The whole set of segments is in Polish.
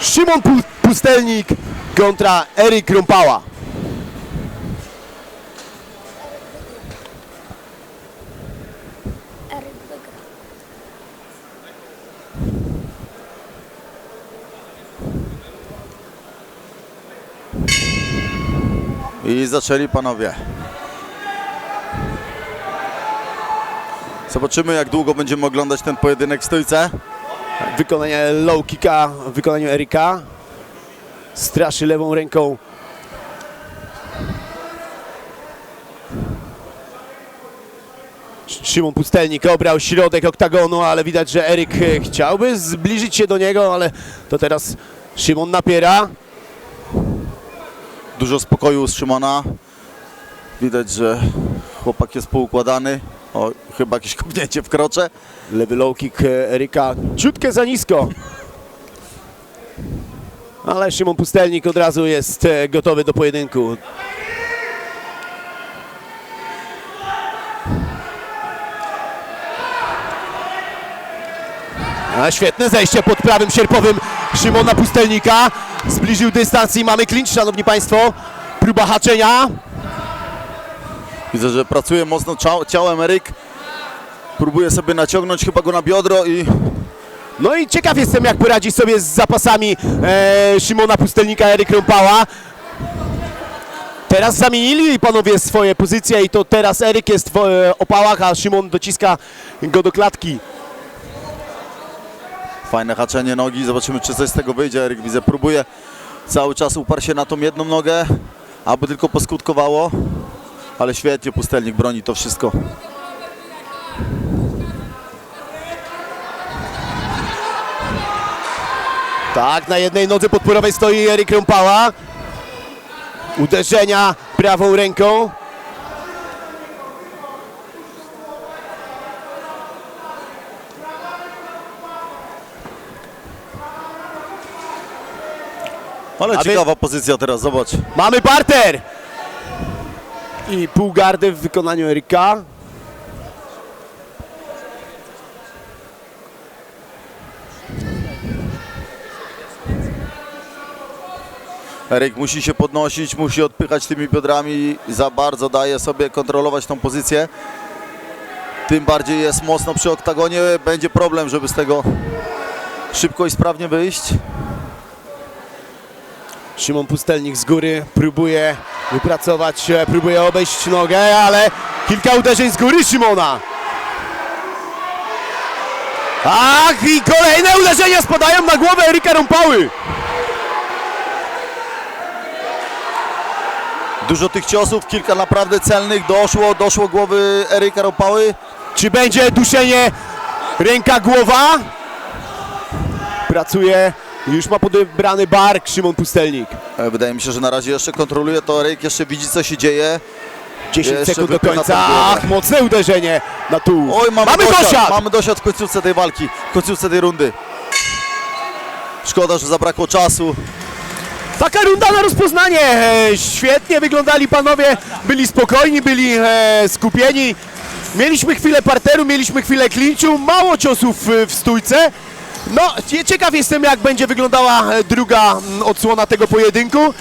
Szymon Pu- Pustelnik kontra Eryk Rumpała. I zaczęli panowie. Zobaczymy jak długo będziemy oglądać ten pojedynek w stójce. Wykonanie low kicka w wykonaniu Eryka. Straszy lewą ręką. Szymon Pustelnik obrał środek oktagonu, ale widać, że Eryk e, chciałby zbliżyć się do niego, ale to teraz Szymon napiera. Dużo spokoju z Szymona. Widać, że chłopak jest poukładany. O, chyba jakieś kopnięcie w krocze. Lewy low kick e, Eryka ciutkę za nisko. Ale Szymon Pustelnik od razu jest e, gotowy do pojedynku. A świetne zejście pod prawym sierpowym Szymona Pustelnika. Zbliżył dystans i mamy clinch, szanowni państwo. Próba haczenia. Widzę, że pracuje mocno cia- ciałem Eryk. Próbuje sobie naciągnąć chyba go na biodro i No i ciekaw jestem, jak poradzi sobie z zapasami e, Szymona Pustelnika, Eryk Rąpała. Teraz zamienili panowie swoje pozycje i to teraz Eryk jest w e, opałach, a Szymon dociska go do klatki. fajne haczenie nogi. Zobaczymy, czy coś z tego wyjdzie. Eryk widzę, próbuje cały czas uparł się na tą jedną nogę, aby tylko poskutkowało. Ale świetnie pustelnik broni to wszystko. Tak, na jednej nodze podporowej stoi Eryk Rąpała. Uderzenia prawą ręką. Ale ciekawa pozycja teraz, zobacz. Mamy parter! I pół gardy w wykonaniu Eryka. Eryk musi się podnosić, musi odpychać tymi biodrami, za bardzo daje sobie kontrolować tą pozycję. Tym bardziej jest mocno przy oktagonie, będzie problem, żeby z tego szybko i sprawnie wyjść. Szymon Pustelnik z góry próbuje wypracować, e, próbuje obejść nogę, ale kilka uderzeń z góry Szymona. Ach, i kolejne uderzenia spadają na głowę Eryka Rąpały. Dużo tych ciosów, kilka naprawdę celnych doszło, doszło głowy Eryka Ropały. Czy będzie duszenie ręka-głowa? Pracuje, już ma podebrany bark Szymon Pustelnik. E, Wydaje mi się, że na razie jeszcze kontroluje to Eryk, jeszcze widzi co się dzieje. 10 Jeszcze sekund do końca. Ach, mocne uderzenie na tułów. Oj, mamy, mamy dosiad! dosiad! Mamy dosiad w końcówce tej walki, w końcówce tej rundy. Szkoda, że zabrakło czasu. Taka runda na rozpoznanie. E, Świetnie wyglądali panowie, byli spokojni, byli e, skupieni. Mieliśmy chwilę parteru, mieliśmy chwilę klinczu, mało ciosów w stójce. No, cie- ciekaw jestem jak będzie wyglądała e, druga mm, odsłona tego pojedynku.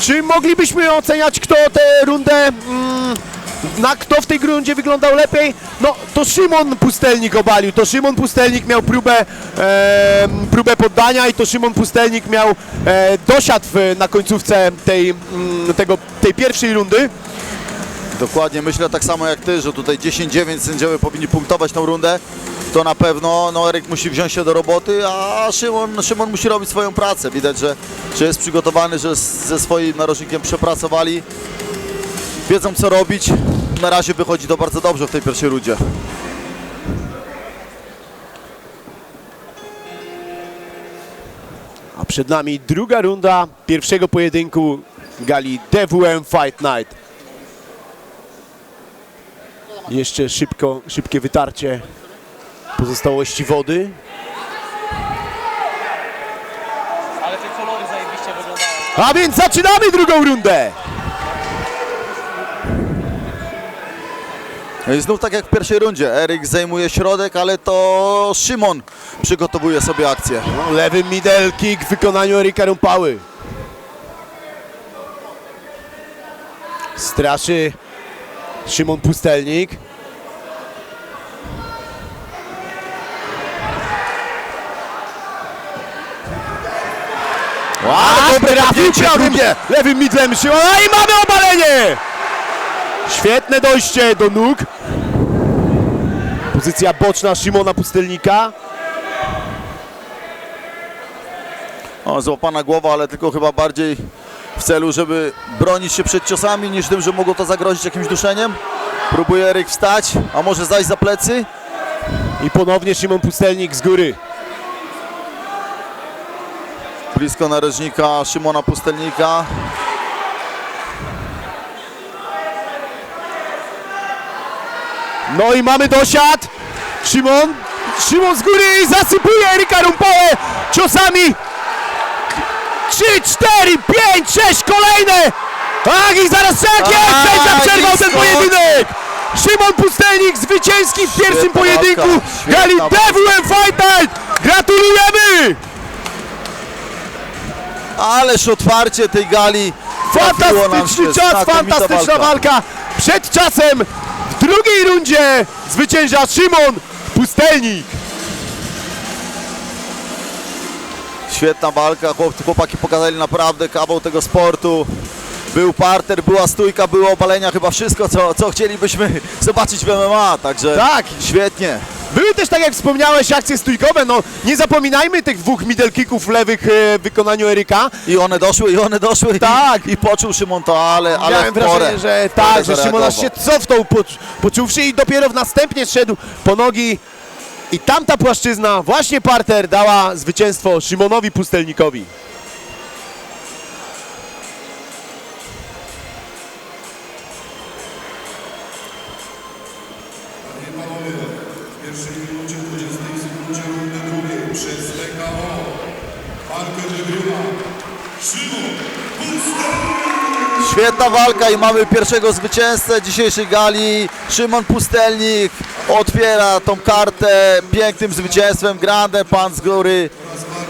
Czy moglibyśmy oceniać kto tę rundę, mm, na kto w tej rundzie wyglądał lepiej? No, to Szymon Pustelnik obalił, to Szymon Pustelnik miał próbę, e, próbę poddania i to Szymon Pustelnik miał e, dosiad w, na końcówce tej, mm, tego, tej pierwszej rundy. Dokładnie, myślę tak samo jak ty, że tutaj 10-9 sędziowie powinni punktować tą rundę. To na pewno no, Eryk musi wziąć się do roboty, a Szymon, Szymon musi robić swoją pracę. Widać, że, że jest przygotowany, że ze swoim narożnikiem przepracowali. Wiedzą co robić. Na razie wychodzi to bardzo dobrze w tej pierwszej rundzie. A przed nami druga runda pierwszego pojedynku gali DWM Fight Night. Jeszcze szybko, szybkie wytarcie pozostałości wody. Ale te kolory zajebiście wyglądają. A więc zaczynamy drugą rundę. No i znów tak jak w pierwszej rundzie, Eryk zajmuje środek, ale to Szymon przygotowuje sobie akcję. No, lewy middle kick w wykonaniu Erika Rumpały. Straszy Szymon Pustelnik. A, dobre trafił drugie. lewym midlem Szymona i mamy obalenie! Świetne dojście do nóg. Pozycja boczna Szymona Pustelnika. O, złapana głowa, ale tylko chyba bardziej w celu, żeby bronić się przed ciosami, niż tym, że mogło to zagrozić jakimś duszeniem. Próbuje Eryk wstać, a może zajść za plecy. I ponownie Szymon Pustelnik z góry. Blisko narożnika Szymona Pustelnika. No i mamy dosiad. Szymon, Szymon z góry zasypuje Erika Rumpałę ciosami. 3, 4, 5, 6, kolejne. Tak i zaraz tak jest, sędzia przerwał ten pojedynek. Szymon Pustelnik zwycięski w pierwszym Świetna pojedynku walka, świetna gali walka. DWM Fight Night. Gratulujemy. Ależ otwarcie tej gali. trafiło nam Fantastyczny się. czas, Znakomita fantastyczna walka. Przed czasem w drugiej rundzie zwycięża Szymon Pustelnik. Świetna walka, chłopcy, chłopaki pokazali naprawdę kawał tego sportu. Był parter, była stójka, było obalenia, chyba wszystko, co, co chcielibyśmy zobaczyć w MMA, także Tak. świetnie. Były też, tak jak wspomniałeś, akcje stójkowe. No, nie zapominajmy tych dwóch middle kicków lewych e, w wykonaniu Eryka. I one doszły, i one doszły. Tak. I, poczuł Szymon to, ale, ale Miałem w porę. wrażenie, że w porę tak, że Szymon aż się cofnął, pocz- poczuwszy i dopiero w następnie szedł po nogi. I tamta płaszczyzna, właśnie parter, dała zwycięstwo Szymonowi Pustelnikowi. Świetna walka i mamy pierwszego zwycięzcę dzisiejszej gali. Szymon Pustelnik otwiera tą kartę pięknym zwycięstwem. Grande pan z góry.